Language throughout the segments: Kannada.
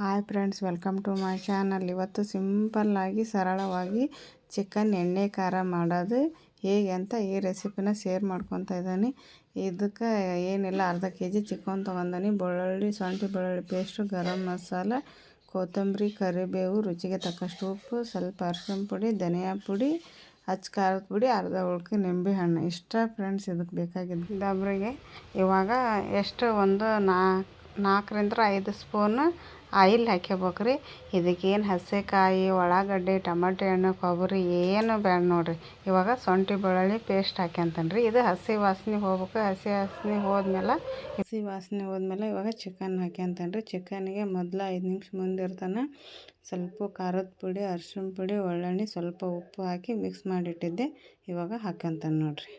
Hi friends, welcome to my channel. ಇವತ್ತು ಸಿಂಪಲ್ಲಾಗಿ ಸರಳವಾಗಿ ಚಿಕನ್ ಎಣ್ಣೆ ಖಾರ ಮಾಡೋದು. ಹೇಗೆ ಅಂತ ಈ ರೆಸಿಪಿನ ಶೇರ್ ಮಾಡ್ಕೊತಾ ಇದ್ದೀನಿ. ಇದಕ್ಕೆ ಏನಿಲ್ಲ, ಅರ್ಧ ಕೆ ಜಿ ಚಿಕನ್ ತೊಗೊಂಡನಿ. ಬೆಳ್ಳುಳ್ಳಿ, ಶುಂಠಿ ಬೆಳ್ಳುಳ್ಳಿ ಪೇಸ್ಟು, ಗರಂ ಮಸಾಲ, ಕೊತ್ತಂಬರಿ, ಕರಿಬೇವು, ರುಚಿಗೆ ತಕ್ಕಷ್ಟು ಉಪ್ಪು, ಸ್ವಲ್ಪ ಅರ್ಶಿನ ಪುಡಿ, ಧನಿಯಾ ಪುಡಿ ಹಚ್ಚ ಖಾರದ ಪುಡಿ, ಅರ್ಧ ಉಳ್ಕೆ ನಿಂಬೆ ಹಣ್ಣು. ಇಷ್ಟ ಫ್ರೆಂಡ್ಸ್, ಇದಕ್ಕೆ ಬೇಕಾಗಿದ್ದು ಡಬ್ರಿಗೆ ಇವಾಗ ಎಷ್ಟು ಒಂದು ನಾಲ್ಕು ನಾಲ್ಕರಿಂದ ಐದು ಸ್ಪೂನ್ ಆಯಿಲ್ ಹಾಕ್ಯಬೇಕು ರೀ. ಇದಕ್ಕೇನು ಹಸೆಕಾಯಿ ಉಳ್ಳಾಗಡ್ಡೆ, ಟಮಾಟೆ ಹಣ್ಣು, ಕೊಬ್ಬರಿ ಏನು ಬೇಡ ನೋಡಿರಿ. ಇವಾಗ ಸೊಂಟಿ ಬೆಳ್ಳುಳ್ಳಿ ಪೇಸ್ಟ್ ಹಾಕ್ಯಂತಾನೆ ರೀ. ಇದು ಹಸಿ ವಾಸನೆ ಹೋಗ್ಬೇಕು. ಹಸಿ ವಾಸನೆ ಹೋದ್ಮೇಲೆ ಹಸಿ ವಾಸನೆ ಹೋದ್ಮೇಲೆ ಇವಾಗ ಚಿಕನ್ ಹಾಕ್ಯಂತಾನೆ ರೀ. ಚಿಕನ್ಗೆ ಮೊದಲು ಐದು ನಿಮಿಷ ಮುಂದಿರ್ತಾನೆ ಸ್ವಲ್ಪ ಖಾರದ ಪುಡಿ, ಅರ್ಶಿಣ ಪುಡಿ, ಒಳ್ಳೆಣ್ಣೆ, ಸ್ವಲ್ಪ ಉಪ್ಪು ಹಾಕಿ ಮಿಕ್ಸ್ ಮಾಡಿಟ್ಟಿದ್ದೆ. ಇವಾಗ ಹಾಕ್ಯಂತಾನೆ ನೋಡಿರಿ.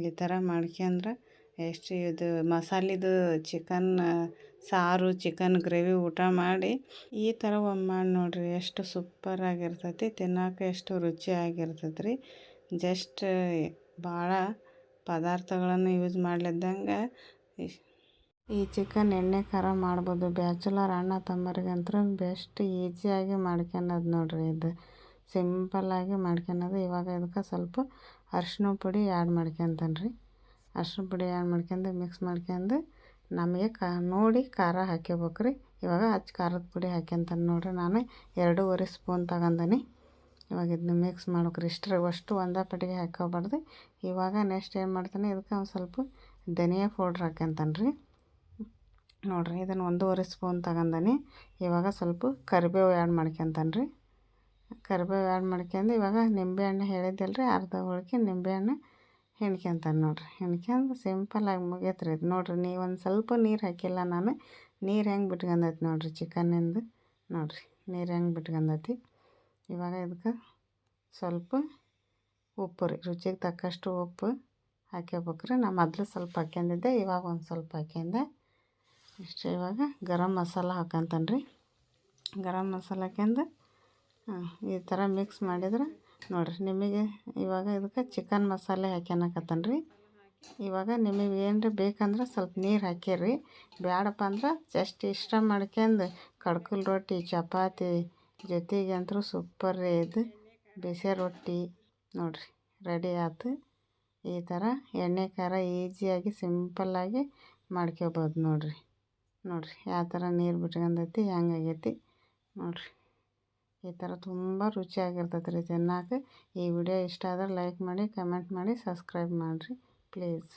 ಈ ಥರ ಮಾಡ್ಕೊಂಡ್ರೆ ಎಷ್ಟು ಇದು ಮಸಾಲಿದು ಚಿಕನ್ ಸಾರು ಚಿಕನ್ ಗ್ರೇವಿ ಊಟ ಮಾಡಿ, ಈ ಥರ ಒಮ್ಮೆ ಮಾಡಿ ನೋಡಿರಿ. ಎಷ್ಟು ಸೂಪರಾಗಿರ್ತೈತಿ ತಿನ್ನೋಕೆ ಎಷ್ಟು ರುಚಿಯಾಗಿರ್ತೈತೆ ರೀ ಜಸ್ಟ್ ಭಾಳ ಪದಾರ್ಥಗಳನ್ನು ಯೂಸ್ ಮಾಡ್ಲಿದ್ದಂಗೆ ಈ ಚಿಕನ್ ಎಣ್ಣೆ ಖಾರ ಮಾಡ್ಬೋದು. ಬ್ಯಾಚುಲರ್ ಅಣ್ಣ ತಮ್ಮರಿಗಂತೂ ಬೆಸ್ಟ್ ಈಸಿಯಾಗಿ ಮಾಡ್ಕೊಳೋದು ನೋಡಿರಿ ಇದು. ಸಿಂಪಲ್ಲಾಗಿ ಮಾಡ್ಕೊಳೋದು ಇವಾಗ ಇದಕ್ಕೆ ಸ್ವಲ್ಪ ಅರ್ಶಿನ ಪುಡಿ ಆ್ಯಡ್ ಮಾಡ್ಕೊತಾನೆ ರೀ ಅರ್ಶಿನ ಪುಡಿ ಆ್ಯಡ್ ಮಾಡ್ಕೊಂಡು ಮಿಕ್ಸ್ ಮಾಡ್ಕೊಂಡು ನಮಗೆ ಕಾ ನೋಡಿ ಖಾರ ಹಾಕ್ಯಬೇಕು ರೀ. ಇವಾಗ ಹಚ್ಚ ಖಾರದ ಪುಡಿ ಹಾಕ್ಯಂತಾನೆ ನೋಡಿರಿ ನಾನು ಎರಡೂವರೆ ಸ್ಪೂನ್ ತಗೊಂಡನಿ. ಇವಾಗ ಇದನ್ನ ಮಿಕ್ಸ್ ಮಾಡ್ಬೇಕ್ರಿ. ಇಷ್ಟರ ಅಷ್ಟು ಒಂದೇ ಪಟ್ಟಿಗೆ ಹಾಕೋಬಾರ್ದು ಇವಾಗ ನೆಕ್ಸ್ಟ್ ಏನು ಮಾಡ್ತಾನೆ, ಇದಕ್ಕೆ ಒಂದು ಸ್ವಲ್ಪ ಧನಿಯಾ ಪೌಡ್ರ್ ಹಾಕ್ಯಂತಾನೆ ರೀ. ನೋಡಿರಿ, ಇದನ್ನು ಒಂದೂವರೆ ಸ್ಪೂನ್ ತಗೊಂಡನಿ. ಇವಾಗ ಸ್ವಲ್ಪ ಕರಿಬೇವು ಆ್ಯಡ್ ಮಾಡ್ಕೊಂತಾನೆ ರೀ. ಕರಿಬೇವು ಆ್ಯಡ್ ಮಾಡ್ಕೊಂಡು ಇವಾಗ ನಿಂಬೆಹಣ್ಣು ರೀ ಅರ್ಧ ಹೋಳಿಗೆ ನಿಂಬೆಹಣ್ಣು ಹಿಂಡ್ಕ್ಯಂತಾನೆ ನೋಡಿರಿ. ಹಿಂಡ್ಕ್ಯಂಡು ಸಿಂಪಲ್ಲಾಗಿ ಮುಗಿಯತ್ರಿ. ಇದು ನೋಡಿರಿ, ನೀವು ಒಂದು ಸ್ವಲ್ಪ ನೀರು ಹಾಕಿಲ್ಲ ನಾನು, ನೀರು ಹೆಂಗೆ ಬಿಟ್ಕೊಂಡೈತಿ ನೋಡಿರಿ ಚಿಕನ್ನಿಂದ ನೋಡಿರಿ, ನೀರು ಹೆಂಗೆ ಬಿಟ್ಕೊಂಡೈತಿ ಇವಾಗ ಇದಕ್ಕೆ ಸ್ವಲ್ಪ ಉಪ್ಪು ರೀ, ರುಚಿಗೆ ತಕ್ಕಷ್ಟು ಉಪ್ಪು ಹಾಕ್ಯಬೇಕ್ರಿ. ನಾ ಮೊದಲು ಸ್ವಲ್ಪ ಹಾಕ್ಯಂದಿದ್ದೆ, ಇವಾಗ ಒಂದು ಸ್ವಲ್ಪ ಹಾಕ್ಯಂದೆ. ಇಷ್ಟು ಇವಾಗ ಗರಂ ಮಸಾಲ ಹಾಕಂತಾನೆ ರೀ ಗರಂ ಮಸಾಲ ಹಾಕ್ಯಂದು ಈ ಥರ ಮಿಕ್ಸ್ ಮಾಡಿದ್ರೆ ನೋಡಿರಿ ನಿಮಗೆ ಇವಾಗ ಇದಕ್ಕೆ ಚಿಕನ್ ಮಸಾಲೆ ಹಾಕ್ಯನಕತ್ತಾನ ರೀ ಇವಾಗ ನಿಮಗೆ ಏನರ ಬೇಕಂದ್ರೆ ಸ್ವಲ್ಪ ನೀರು ಹಾಕಿರಿ ಬೇಡಪ್ಪ ಅಂದ್ರೆ ಜಸ್ಟ್ ಇಷ್ಟ ಮಾಡ್ಕೊಂಡು ಕಡ್ಕಲ್ ರೊಟ್ಟಿ, ಚಪಾತಿ ಜೊತೆಗೆ ಅಂತೂ ಸೂಪರ್ ರೀ ಇದು. ಬಿಸಿ ರೊಟ್ಟಿ ನೋಡಿರಿ ರೆಡಿ ಆಯ್ತು ಈ ಥರ ಎಣ್ಣೆ ಖಾರ ಈಸಿಯಾಗಿ ಸಿಂಪಲ್ಲಾಗಿ ಮಾಡ್ಕೊಬೋದು ನೋಡಿರಿ. ನೋಡಿರಿ ಯಾವ ಥರ ನೀರು ಬಿಟ್ಕೊಂಡೈತಿ ಹೆಂಗಾಗೈತಿ ನೋಡಿರಿ. ಈ ಥರ ತುಂಬ ರುಚಿಯಾಗಿರ್ತೈತೆ ರೀ ತಿನ್ನೋಕೆ ಈ ವಿಡಿಯೋ ಇಷ್ಟ ಆದರೆ ಲೈಕ್ ಮಾಡಿ ಕಮೆಂಟ್ ಮಾಡಿ ಸಬ್ಸ್ಕ್ರೈಬ್ ಮಾಡಿರಿ ಪ್ಲೀಸ್